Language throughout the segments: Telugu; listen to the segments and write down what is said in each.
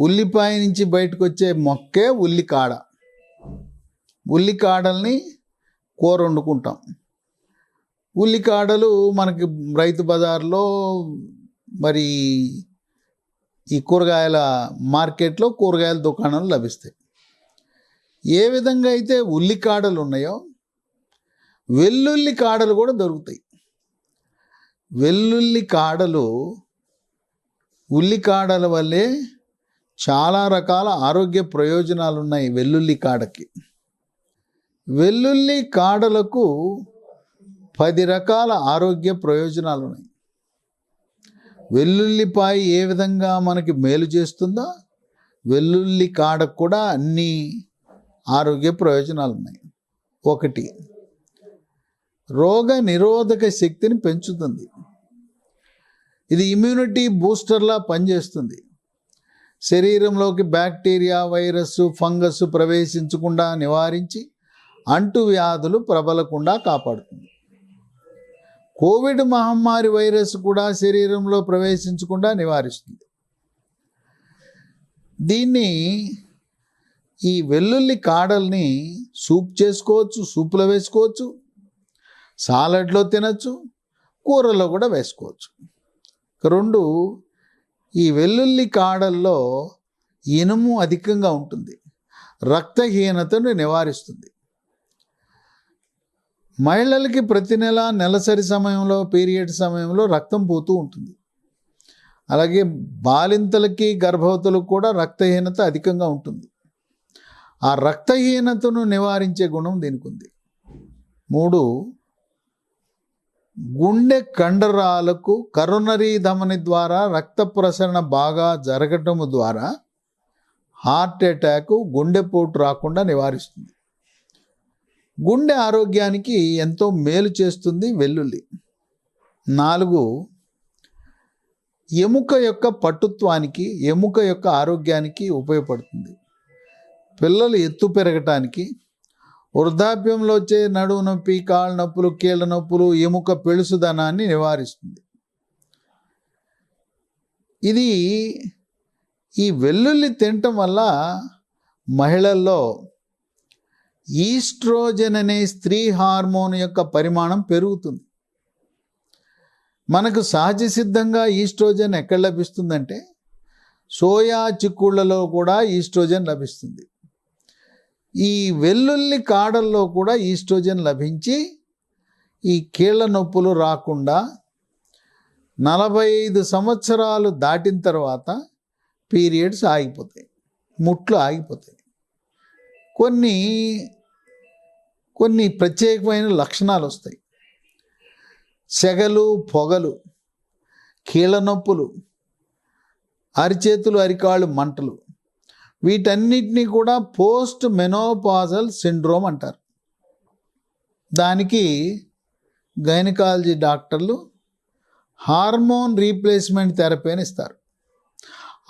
ఉల్లిపాయ నుంచి బయటకు వచ్చే మొక్కే ఉల్లికాడ. ఉల్లికాడల్ని కూర వండుకుంటాం ఉల్లికాడలు మనకి రైతు బజార్లో మరి ఈ కూరగాయల మార్కెట్లో కూరగాయల దుకాణాలు లభిస్తాయి. ఏ విధంగా అయితే ఉల్లికాడలు ఉన్నాయో వెల్లుల్లి కాడలు కూడా దొరుకుతాయి. వెల్లుల్లి కాడలు ఉల్లికాడల వల్లే చాలా రకాల ఆరోగ్య ప్రయోజనాలు ఉన్నాయి వెల్లుల్లి కాడకి. వెల్లుల్లి కాడలకు పది రకాల ఆరోగ్య ప్రయోజనాలు ఉన్నాయి వెల్లుల్లిపాయ ఏ విధంగా మనకి మేలు చేస్తుందో వెల్లుల్లి కాడకు కూడా అన్ని ఆరోగ్య ప్రయోజనాలు ఉన్నాయి ఒకటి రోగ నిరోధక శక్తిని పెంచుతుంది. ఇది ఇమ్యూనిటీ బూస్టర్లా పనిచేస్తుంది. శరీరంలోకి బ్యాక్టీరియా వైరస్ ఫంగస్ ప్రవేశించకుండా నివారించి అంటు వ్యాధులు ప్రబలకుండా కాపాడుతుంది. కోవిడ్ మహమ్మారి వైరస్ కూడా శరీరంలో ప్రవేశించకుండా నివారిస్తుంది. దీన్ని ఈ వెల్లుల్లి కాడల్ని సూప్ చేసుకోవచ్చు సూపులో వేసుకోవచ్చు సాలడ్లో తినచ్చు కూరలో కూడా వేసుకోవచ్చు. రెండు ఈ వెల్లుల్లి కాడల్లో ఇనుము అధికంగా ఉంటుంది. రక్తహీనతను నివారిస్తుంది. మహిళలకి ప్రతి నెల నెలసరి సమయంలో పీరియడ్ సమయంలో రక్తం పోతూ ఉంటుంది. అలాగే బాలింతలకి గర్భవతులకు కూడా రక్తహీనత అధికంగా ఉంటుంది. ఆ రక్తహీనతను నివారించే గుణం దీనికి ఉంది మూడు గుండె కండరాలకు కరోనరీ ధమని ద్వారా రక్త ప్రసరణ బాగా జరగటం ద్వారా హార్ట్ అటాక్ గుండెపోటు రాకుండా నివారిస్తుంది. గుండె ఆరోగ్యానికి ఎంతో మేలు చేస్తుంది వెల్లుల్లి. నాలుగు ఎముక యొక్క పటుత్వానికి ఎముక యొక్క ఆరోగ్యానికి ఉపయోగపడుతుంది. పిల్లలు ఎత్తు పెరగటానికి వృద్ధాప్యంలో వచ్చే నడువు నొప్పి కాళ్ళ నొప్పులు కీళ్ళ నొప్పులు ఎముక పెళుసుదనాన్ని నివారిస్తుంది. ఇది ఈ వెల్లుల్లి తినటం వల్ల మహిళల్లో ఈస్ట్రోజన్ అనే స్త్రీ హార్మోన్ యొక్క పరిమాణం పెరుగుతుంది. మనకు సహజ సిద్ధంగా ఈస్ట్రోజన్ ఎక్కడ లభిస్తుందంటే సోయా చిక్కుళ్ళలో కూడా ఈస్ట్రోజన్ లభిస్తుంది. ఈ వెల్లుల్లి కాడల్లో కూడా ఈస్ట్రోజన్ లభించి ఈ కీళ్ళ నొప్పులు రాకుండా నలభై ఐదు సంవత్సరాలు దాటిన తర్వాత పీరియడ్స్ ఆగిపోతాయి. ముట్లు ఆగిపోతాయి. కొన్ని కొన్ని ప్రత్యేకమైన లక్షణాలు వస్తాయి. సెగలు పొగలు కీళ్ళ నొప్పులు అరిచేతులు అరికాళ్ళు మంటలు వీటన్నిటినీ కూడా పోస్ట్ మెనోపాజల్ సిండ్రోమ్ అంటారు. దానికి గైనకాలజీ డాక్టర్లు హార్మోన్ రీప్లేస్మెంట్ థెరపీ అని ఇస్తారు.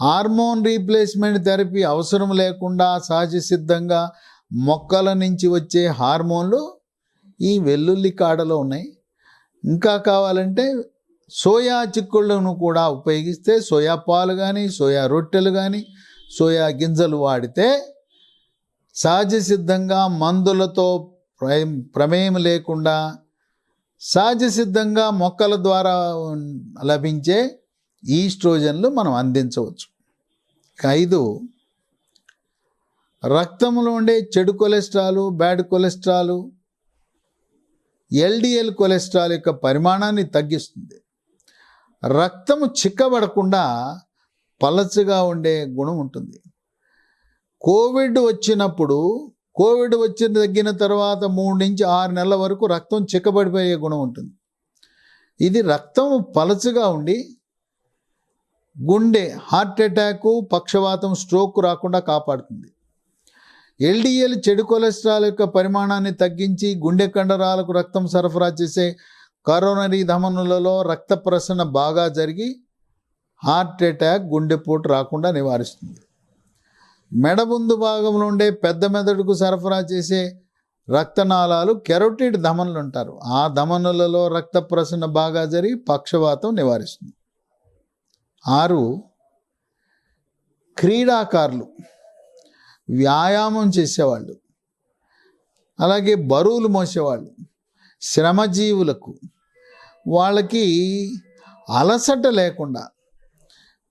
హార్మోన్ రీప్లేస్మెంట్ థెరపీ అవసరం లేకుండా సహజ సిద్ధంగా మొక్కల నుంచి వచ్చే హార్మోన్లు ఈ వెల్లుల్లి కాడలో ఉన్నాయి. ఇంకా కావాలంటే సోయా చిక్కుళ్ళను కూడా ఉపయోగిస్తే సోయా పాలు కానీ సోయా రొట్టెలు కానీ సోయా గింజలు వాడితే సహజ సిద్ధంగా మందులతో ప్రమేయం ప్రమేయం లేకుండా సహజ సిద్ధంగా మొక్కల ద్వారా లభించే ఈస్ట్రోజన్లు మనం అందించవచ్చు. ఐదు రక్తంలో ఉండే చెడు cholesterol bad cholesterol LDL cholesterol యొక్క పరిమాణాన్ని తగ్గిస్తుంది. రక్తము చిక్కబడకుండా పలచగా ఉండే గుణం ఉంటుంది. కోవిడ్ వచ్చినప్పుడు కోవిడ్ వచ్చిన తగ్గిన తర్వాత మూడు నుంచి ఆరు నెలల వరకు రక్తం చిక్కబడిపోయే గుణం ఉంటుంది. ఇది రక్తం పలచగా ఉండి గుండె హార్ట్ అటాక్ పక్షవాతం స్ట్రోక్ రాకుండా కాపాడుతుంది. ఎల్డిఎల్ చెడు కొలెస్ట్రాల్ యొక్క పరిమాణాన్ని తగ్గించి గుండె కండరాలకు రక్తం సరఫరా చేసే కరోనరీ ధమనులలో రక్త ప్రసరణ బాగా జరిగి హార్ట్ అటాక్ గుండెపోటు రాకుండా నివారిస్తుంది. మెడ ముందు భాగంలో ఉండే పెద్ద మెదడుకు సరఫరా చేసే రక్తనాళాలు కెరోటిడ్ ధమనులు అంటారు. ఆ ధమనులలో రక్త ప్రసరణ బాగా జరిగి పక్షవాతం నివారిస్తుంది. ఆరు క్రీడాకారులు వ్యాయామం చేసేవాళ్ళు. అలాగే బరువులు మోసేవాళ్ళు. శ్రమజీవులకు వాళ్ళకి అలసట లేకుండా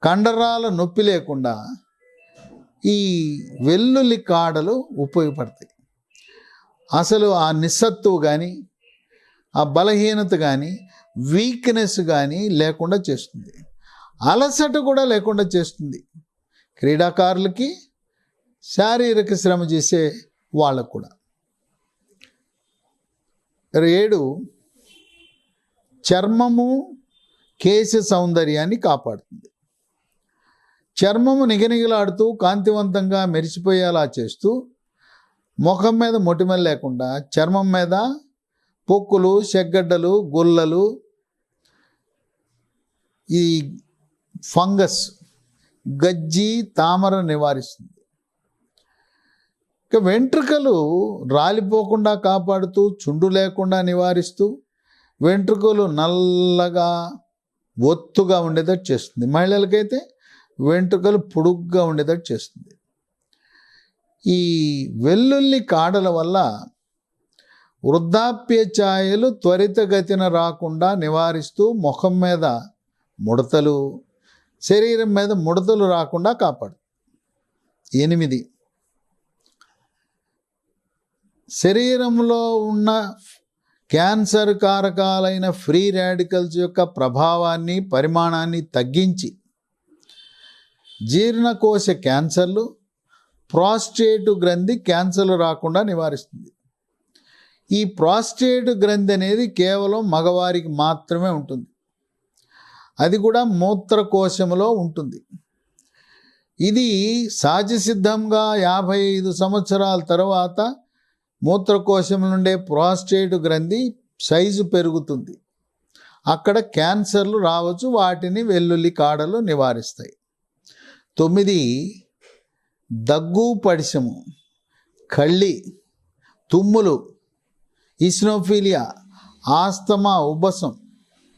కండరాల నొప్పి లేకుండా ఈ వెల్లుల్లి కాడలు ఉపయోగపడతాయి. అసలు ఆ నిస్సత్తువు కానీ ఆ బలహీనత కానీ వీక్నెస్ కానీ లేకుండా చేస్తుంది. అలసట కూడా లేకుండా చేస్తుంది. క్రీడాకారులకి శారీరక శ్రమ చేసే వాళ్ళకు కూడా. ఏడు చర్మము కేశ సౌందర్యాన్ని కాపాడుతుంది. చర్మము నిగనిగలాడుతూ కాంతివంతంగా మెరిసిపోయేలా చేస్తూ ముఖం మీద మొటిమలు లేకుండా చర్మం మీద పొక్కులు చెగ్గడ్డలు గుల్లలు ఈ ఫంగస్ గజ్జి తామర నివారిస్తుంది. ఇక వెంట్రుకలు రాలిపోకుండా కాపాడుతూ చుండు లేకుండా నివారిస్తూ వెంట్రుకలు నల్లగా ఒత్తుగా ఉండేటట్టు చేస్తుంది. మహిళలకైతే వెంట్రుకలు పొడుగ్గా ఉండేటట్టు చేస్తుంది. ఈ వెల్లుల్లి కాడల వల్ల వృద్ధాప్య ఛాయలు త్వరితగతిన రాకుండా నివారిస్తూ ముఖం మీద ముడతలు శరీరం మీద ముడతలు రాకుండా కాపాడు. ఎనిమిది. శరీరంలో ఉన్న క్యాన్సర్ కారకాలైన ఫ్రీ రాడికల్స్ యొక్క ప్రభావాన్ని పరిమాణాన్ని తగ్గించి జీర్ణకోశ క్యాన్సర్లు ప్రాస్టేటు గ్రంథి క్యాన్సర్లు రాకుండా నివారిస్తుంది. ఈ ప్రాస్టేట్ గ్రంథి అనేది కేవలం మగవారికి మాత్రమే ఉంటుంది. అది కూడా మూత్రకోశంలో ఉంటుంది. ఇది సహజసిద్ధంగా యాభై ఐదు సంవత్సరాల తర్వాత మూత్రకోశం నుండే ప్రాస్టేట్ గ్రంథి సైజు పెరుగుతుంది. అక్కడ క్యాన్సర్లు రావచ్చు వాటిని వెల్లుల్లి కాడలు నివారిస్తాయి. తొమ్మిది దగ్గు పడిశము కళ్ళి తుమ్ములు ఇస్నోఫీలియా ఆస్తమా ఉబ్బసం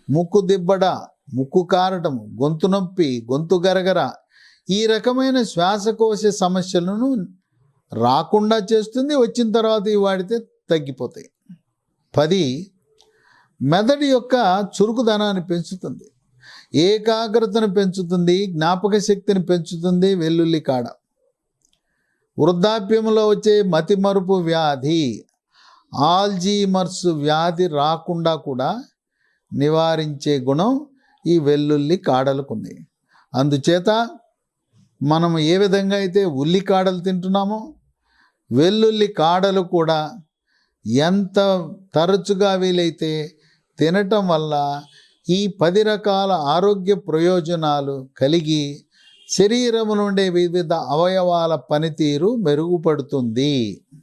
ముక్కు దిబ్బడ ముక్కు కారటం గొంతు నొప్పి గొంతు గరగర ఈ రకమైన శ్వాసకోశ సమస్యలను రాకుండా చేస్తుంది వచ్చిన తర్వాత ఇవి వాడితే తగ్గిపోతాయి. పది మెదడు యొక్క చురుకుదనాన్ని పెంచుతుంది. ఏకాగ్రతను పెంచుతుంది జ్ఞాపక శక్తిని పెంచుతుంది వెల్లుల్లి కాడ. వృద్ధాప్యంలో వచ్చే మతిమరుపు వ్యాధి ఆల్జీమర్స్ వ్యాధి రాకుండా కూడా నివారించే గుణం ఈ వెల్లుల్లి కాడలకుంది. అందుచేత మనం ఏ విధంగా అయితే ఉల్లి కాడలు తింటున్నామో వెల్లుల్లి కాడలు కూడా ఎంత తరచుగా వీలైతే తినటం వల్ల ఈ పది రకాల ఆరోగ్య ప్రయోజనాలు కలిగి శరీరం నుండే వివిధ అవయవాల పనితీరు మెరుగుపడుతుంది.